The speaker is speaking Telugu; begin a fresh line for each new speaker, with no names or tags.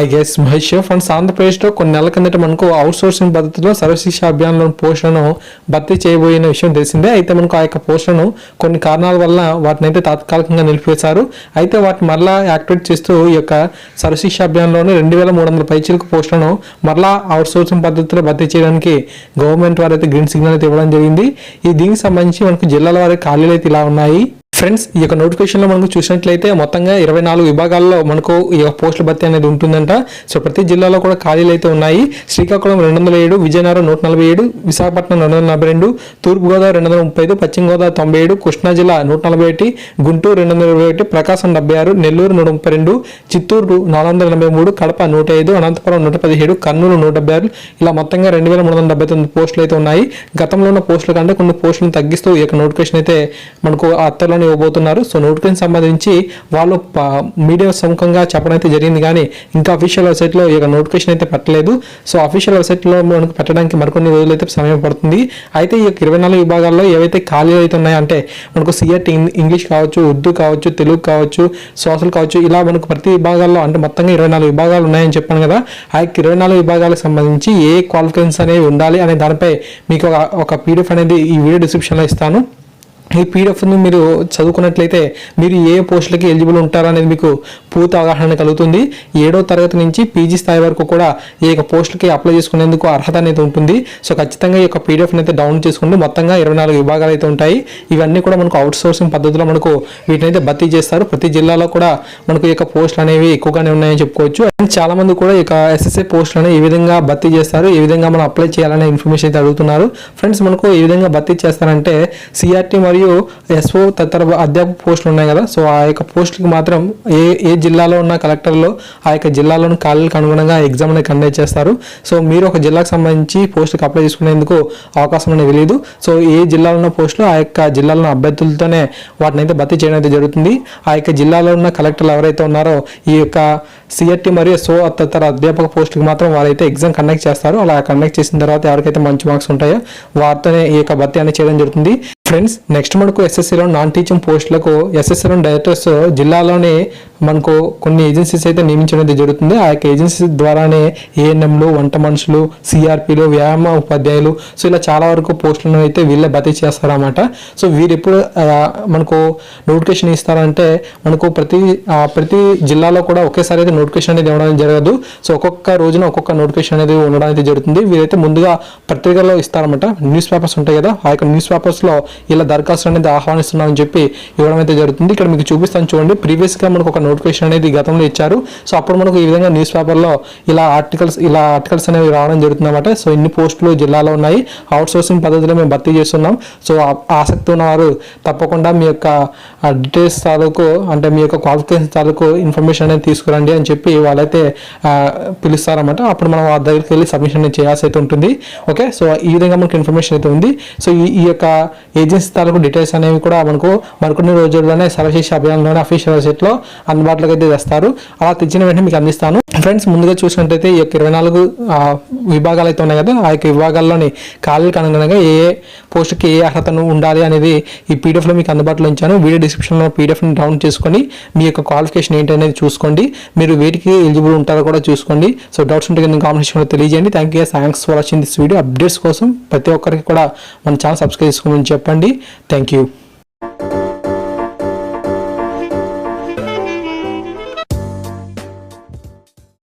ఐ గెస్ మహేష్ ఫ్రెండ్స్ ఆంధ్రప్రదేశ్లో కొన్ని నెలల కిందట మనకు అవుట్ సోర్సింగ్ పద్ధతిలో సర్వశిక్ష అభియాన్లోని పోస్టులను భర్తీ చేయబోయిన విషయం తెలిసిందే. అయితే మనకు ఆ యొక్క పోస్టులను కొన్ని కారణాల వల్ల వాటిని అయితే తాత్కాలికంగా నిలిపివేశారు. అయితే వాటిని మరలా యాక్టివేట్ చేస్తూ ఈ యొక్క సర్వశిక్ష అభియాన్లోని రెండు వేల మూడు వందల పైచీలకు పోస్టులను మరలా అవుట్ సోర్సింగ్ పద్ధతిలో భర్తీ చేయడానికి గవర్నమెంట్ వారు అయితే గ్రీన్ సిగ్నల్ అయితే ఇవ్వడం జరిగింది. ఈ దీనికి సంబంధించి మనకు జిల్లాల వారి ఖాళీలు అయితే ఇలా ఉన్నాయి. ఫ్రెండ్స్ ఈ యొక్క నోటిఫికేషన్లో మనకు చూసినట్లయితే మొత్తంగా ఇరవై నాలుగు విభాగాల్లో మనకు ఈ యొక్క పోస్టుల భర్తీ అనేది ఉంటుందంట. సో ప్రతి జిల్లాలో కూడా ఖాళీలు అయితే ఉన్నాయి. శ్రీకాకుళం రెండు వందల ఏడు విజయనగరం నూట నలభై ఏడు విశాఖపట్నం రెండు వందల నలభై రెండు తూర్పుగోదావరి రెండు వందల ముప్పై ఐదు పశ్చిమ గోదావరి తొంభై ఏడు కృష్ణా జిల్లా నూట నలభై ఒకటి గుంటూరు రెండు వందల ఇరవై ఒకటి ప్రకాశం డెబ్బై ఆరు నెల్లూరు నూట ముప్పై రెండు చిత్తూరు నాలుగు వందల ఎనభై మూడు కడప నూట ఐదు అనంతపురం నూట పదిహేడు కర్నూలు నూట డెబ్బై ఆరు ఇలా మొత్తంగా రెండు వేల మూడు వందల డెబ్బై తొమ్మిది పోస్టులు అయితే ఉన్నాయి. గతంలో ఉన్న పోస్టుల కంటే కొన్ని పోస్టులను తగ్గిస్తూ ఈ యొక్క నోటిఫికేషన్ అయితే మనకు అత్తలోని ఇవ్వబోతున్నారు సో నోటికి సంబంధించి వాళ్ళు మీడియా సముఖంగా చెప్పడం అయితే జరిగింది. కానీ ఇంకా అఫీషియల్ వెబ్సైట్లో ఈ యొక్క నోటిఫికేషన్ అయితే పెట్టలేదు. సో అఫీషియల్ వెబ్సైట్లో మనకు పెట్టడానికి మరికొన్ని రోజులు అయితే సమయం పడుతుంది. అయితే ఈ యొక్క ఇరవై నాలుగు విభాగాల్లో ఏవైతే ఖాళీలు అయితే ఉన్నాయంటే మనకు సిఆర్టీ ఇంగ్లీష్ కావచ్చు ఉర్దూ కావచ్చు తెలుగు కావచ్చు సోషల్ కావచ్చు ఇలా మనకు ప్రతి విభాగాల్లో అంటే మొత్తంగా ఇరవై నాలుగు విభాగాలు ఉన్నాయని చెప్పాను కదా ఆ యొక్క ఇరవై నాలుగు విభాగాలకు సంబంధించి ఏ క్వాలిఫికేషన్స్ అనేవి ఉండాలి అనే దానిపై మీకు ఒక ఒక పీడిఎఫ్ అనేది ఈ వీడియో డిస్క్రిప్షన్లో ఇస్తాను. ఈ పీడిఎఫ్ను మీరు చదువుకున్నట్లయితే మీరు ఏ పోస్టులకి ఎలిజిబుల్ ఉంటారనేది మీకు పూర్తి అవగాహన కలుగుతుంది. ఏడో తరగతి నుంచి పీజీ స్థాయి వరకు కూడా ఈ యొక్క పోస్టులకి అప్లై చేసుకునేందుకు అర్హత అనేది ఉంటుంది. సో ఖచ్చితంగా ఈ యొక్క పీడిఎఫ్ని అయితే డౌన్లోడ్ చేసుకుంటూ మొత్తంగా ఇరవై నాలుగు విభాగాలు అయితే ఉంటాయి. ఇవన్నీ కూడా మనకు అవుట్ సోర్సింగ్ పద్ధతిలో మనకు వీటిని అయితే భర్తీ చేస్తారు. ప్రతి జిల్లాలో కూడా మనకు ఈ యొక్క పోస్టులు అనేవి ఎక్కువగానే ఉన్నాయని చెప్పుకోవచ్చు. అండ్ చాలా మంది కూడా ఈ యొక్క ఎస్ఎస్ఏ పోస్టులను ఏ విధంగా భర్తీ చేస్తారు. ఏ విధంగా మనం అప్లై చేయాలనే ఇన్ఫర్మేషన్ అయితే అడుగుతున్నారు. ఫ్రెండ్స్ మనకు ఏ విధంగా భర్తీ చేస్తారంటే సిఆర్టీ మరియు మరియు ఎస్ఓ తదితర అధ్యాపక పోస్టులు ఉన్నాయి కదా. సో ఆ యొక్క పోస్టులకు మాత్రం ఏ ఏ జిల్లాలో ఉన్న కలెక్టర్లో ఆ యొక్క జిల్లాలోని ఖాళీలకు అనుగుణంగా ఎగ్జామ్ అనేది కండక్ట్ చేస్తారు. సో మీరు ఒక జిల్లాకు సంబంధించి పోస్టుకి అప్లై చేసుకునేందుకు అవకాశం అనేది లేదు. సో ఏ జిల్లాలో ఉన్న పోస్టులు ఆ యొక్క జిల్లాలో ఉన్న అభ్యర్థులతోనే వాటిని అయితే భర్తీ చేయడం అయితే జరుగుతుంది. ఆ యొక్క జిల్లాలో ఉన్న కలెక్టర్లు ఎవరైతే ఉన్నారో ఈ యొక్క సిఆర్టీ మరియు సో తదితర అధ్యాపక పోస్టులకు మాత్రం వారైతే ఎగ్జామ్ కండక్ట్ చేస్తారు. అలా కండక్ట్ చేసిన తర్వాత ఎవరికైతే మంచి మార్క్స్ ఉంటాయో వారితోనే ఈ యొక్క భర్తీ అనేది చేయడం జరుగుతుంది. ఫ్రెండ్స్ నెక్స్ట్ మనకు ఎస్ఎస్సీలో నాన్ టీచింగ్ పోస్టులకు ఎస్ఎస్సీలో డైరెక్టర్స్ జిల్లాలోనే మనకు కొన్ని ఏజెన్సీస్ అయితే నియమించడం జరుగుతుంది. ఆ యొక్క ఏజెన్సీ ద్వారానే ఏఎన్ఎంలు వంట మనుషులు సిఆర్పీలు వ్యాయామ ఉపాధ్యాయులు సో ఇలా చాలా వరకు పోస్టులను అయితే వీళ్ళే భర్తీ చేస్తారన్నమాట. సో వీరు ఎప్పుడు మనకు నోటిఫికేషన్ ఇస్తారంటే మనకు ప్రతి ప్రతి జిల్లాలో కూడా ఒకేసారి అయితే నోటిఫికేషన్ అనేది ఇవ్వడం జరగదు. సో ఒక్కొక్క రోజున ఒక్కొక్క నోటిఫికేషన్ అనేది ఉండడం అయితే జరుగుతుంది. వీరైతే ముందుగా పత్రికల్లో ఇస్తారన్నమాట. న్యూస్ పేపర్స్ ఉంటాయి కదా ఆ యొక్క న్యూస్ పేపర్స్లో ఇలా దరఖాస్తు అనేది ఆహ్వానిస్తున్నామని చెప్పి ఇవ్వడం అయితే జరుగుతుంది. ఇక్కడ మీకు చూపిస్తాను చూడండి. ప్రీవియస్గా మనకు ఒక నోటిఫికేషన్ అనేది గతంలో ఇచ్చారు. సో అప్పుడు మనకు ఈ విధంగా న్యూస్ పేపర్లో ఇలా ఆర్టికల్స్ ఇలా ఆర్టికల్స్ అనేవి రావడం జరుగుతుందన్నమాట. సో ఇన్ని పోస్టులు జిల్లాలో ఉన్నాయి. అవుట్ సోర్సింగ్ పద్ధతిలో మేము భర్తీ చేస్తున్నాం. సో ఆసక్తి ఉన్నవారు తప్పకుండా మీ యొక్క డీటెయిల్స్ తాలూకు అంటే మీ యొక్క క్వాలిఫికేషన్ తాలూకు ఇన్ఫర్మేషన్ అనేది తీసుకురండి అని చెప్పి వాళ్ళైతే పిలుస్తారన్నమాట. అప్పుడు మనం ఆ దగ్గరికి వెళ్ళి సబ్మిషన్ చేయాల్సి అయితే ఉంటుంది. ఓకే? సో ఈ విధంగా మనకు ఇన్ఫర్మేషన్ అయితే ఉంది. సో ఈ ఈ యొక్క ఏజెన్సీ తాలూకు డీటెయిల్స్ అనేవి కూడా మనకు మరికొన్ని రోజుల్లోనే సర్వశిక్ష అభియాన్లోనే అఫీషియల్ వెబ్సైట్లో అందుబాటులోకి అయితే తెస్తారు. అలా తెచ్చిన వెంటనే మీకు అందిస్తాను. ఫ్రెండ్స్ ముందుగా చూసినట్టయితే ఈ యొక్క ఇరవై నాలుగు విభాగాలు అయితే ఉన్నాయి కదా ఆ యొక్క విభాగాల్లోని ఖాళీలకు అనుగుణంగా ఏ పోస్టుకి పోస్ట్కి ఏ అర్హతను ఉండాలి అనేది ఈ పీడిఎఫ్లో మీకు అందుబాటులో ఉంచాను. వీడియో డిస్క్రిప్షన్లో పీడిఎఫ్ని డౌన్ చేసుకొని మీ యొక్క క్వాలిఫికేషన్ ఏంటి అనేది చూసుకోండి. మీరు వేటికి ఎలిజిబుల్ ఉంటారో కూడా చూసుకోండి. సో డౌట్స్ ఉంటే కింద కామెంట్ సెక్షన్లో తెలియజేయండి. Thank you thanks for watching this video updates కోసం ప్రతి ఒక్కరికి కూడా మన ఛానల్ సబ్స్క్రైబ్ చేసుకోమని చెప్పండి. Thank you